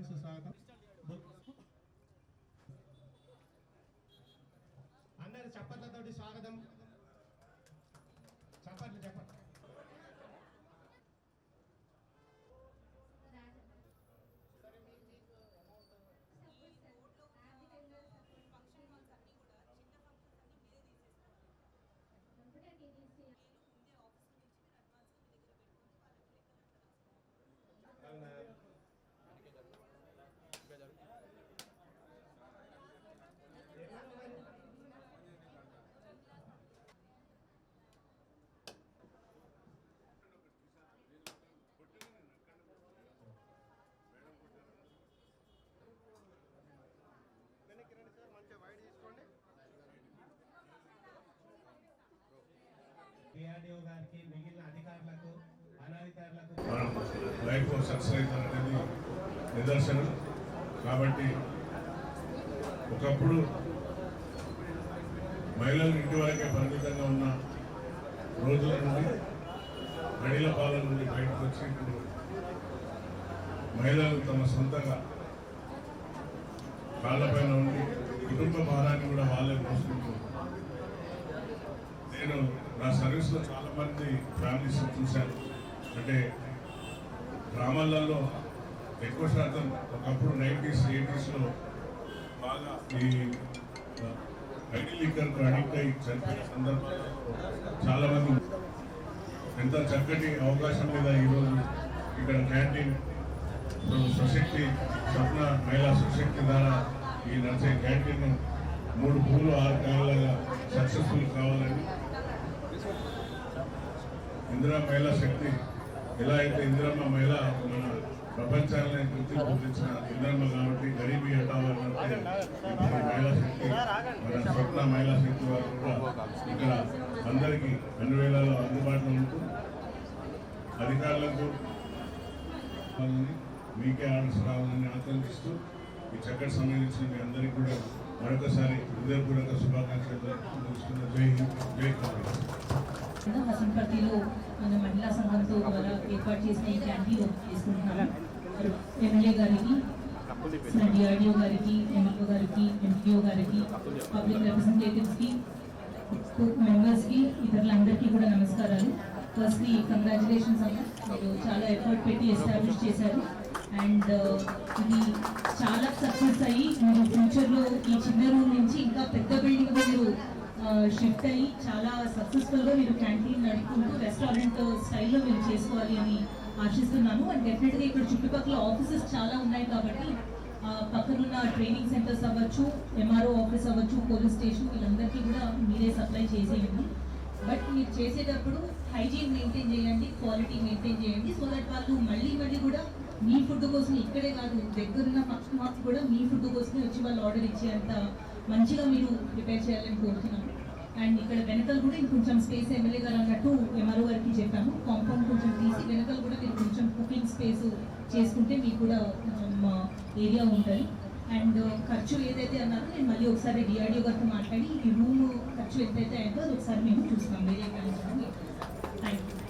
Sa Saga. DRDO గారికి మిగిలిన అధికారులకు అనాధికారులకు లైఫ్ సక్సెస్ నిదర్శనం. కాబట్టి ఒకప్పుడు మహిళలు ఇంటి వరకే పరిమితంగా ఉన్న రోజుల నుండి మహిళల పాలన నుండి బయటకు వచ్చి ఇప్పుడు మహిళలు తమ సొంతంగా కాళ్ళపైన ఉండి కుటుంబ భారాన్ని కూడా వాళ్ళే మోసుకుంటున్నారు. నేను నా సర్వీస్లో చాలామంది ఫ్యామిలీస్ చూశాను అంటే గ్రామాలలో ఎక్కువ శాతం ఒకప్పుడు నైంటీస్ ఎయిటీస్లో బాగా ఈ ఐడి లీకర్కు అడిక్ట్ అయి చనిపోయిన సందర్భాల్లో చాలామంది ఎంత చక్కటి అవకాశం మీద ఈరోజు ఇక్కడ క్యాంటీన్ సొసైటీ స్వప్న మహిళా సొసైటీ ద్వారా ఈ నడిచే క్యాంటీన్ మూడు పూలు ఆరు కాలాలుగా సక్సెస్ఫుల్ కావాలని ఇందిరా మహిళా శక్తి ఎలా అయితే ఇందిరమ్మ మహిళ మన ప్రపంచాన్ని గుర్తింపు పొందించిన ఇందిరమ్మ కాబట్టి గరీబీ హటావాలంటే మహిళా శక్తి మన స్వప్న మహిళా శక్తి వారు కూడా ఇక్కడ అందరికీ అన్ని వేళల్లో అందుబాటులో ఉంటూ అధికారులకు వాళ్ళని మీకే ఆర్డర్స్ రావాలని ఆకాంక్షిస్తూ ఈ చక్కటి సంబంధించిన మీ అందరికీ కూడా మరొకసారి హృదయపూర్వక శుభాకాంక్షలు జై హింద్ జై కాంగ్రెస్. హసన్పర్తిలో మన మహిళా సంఘంతో ద్వారా ఏర్పాటు చేసిన ఈ క్యాంటీన్ ఓపెన్ చేసుకుంటున్నాను ఎమ్మెల్యే గారికి డిఆర్డిఓ గారికి ఎంఈఓ గారికి ఎంపీఓ గారికి పబ్లిక్ రిప్రజెంటేటివ్స్కి మెంబర్స్కి ఇతరులందరికీ కూడా నమస్కారాలు. ఫస్ట్లీ కంగ్రాచులేషన్స్ అన్న మీరు చాలా ఎఫర్ట్ పెట్టి ఎస్టాబ్లిష్ చేశారు. అండ్ ఇది చాలా సక్సెస్ అయ్యి మీరు ఫ్యూచర్లో ఈ చిన్న రూమ్ నుంచి ఇంకా పెద్ద బిల్డింగ్ మీరు షిఫ్ట్ అయ్యి చాలా సక్సెస్ఫుల్గా మీరు క్యాంటీన్ నడుపుకుంటూ రెస్టారెంట్ స్టైల్లో మీరు చేసుకోవాలి అని ఆశిస్తున్నాను. అండ్ డెఫినెట్గా ఇక్కడ చుట్టుపక్కల ఆఫీసెస్ చాలా ఉన్నాయి కాబట్టి పక్కనున్న ట్రైనింగ్ సెంటర్స్ అవ్వచ్చు ఎంఆర్ఓ ఆఫీస్ అవ్వచ్చు పోలీస్ స్టేషన్ వీళ్ళందరికీ కూడా మీరే సప్లై చేసేయండి. బట్ మీరు చేసేటప్పుడు హైజీన్ మెయింటైన్ చేయండి క్వాలిటీ మెయింటైన్ చేయండి. సో దట్ వాళ్ళు మళ్ళీ మళ్ళీ కూడా మీ ఫుడ్ కోసం ఇక్కడే కాదు దగ్గరున్న ఫస్ట్ మార్క్స్ కూడా మీ ఫుడ్ కోసమే వచ్చి వాళ్ళు ఆర్డర్ ఇచ్చేంత మంచిగా మీరు ప్రిపేర్ చేయాలని కోరుతున్నాను అండ్ ఇక్కడ వెనకలు కూడా ఇంకొంచెం స్పేస్ ఎమ్మెల్యే గారు అన్నట్టు ఎంఆర్ఓ గారికి చెప్పాము. కాంపౌండ్ కొంచెం తీసి వెనకలు కూడా మీరు కొంచెం కుకింగ్ స్పేస్ చేసుకుంటే మీకు కూడా um, ఏరియా ఉంటుంది. అండ్ ఖర్చు ఏదైతే అన్నారో నేను మళ్ళీ ఒకసారి డిఆర్డిఓ గారితో మాట్లాడి ఈ రూమ్ ఖర్చు ఎంతైతే అయిందో అది ఒకసారి మేము చూస్తాం. వేరే థ్యాంక్ యూ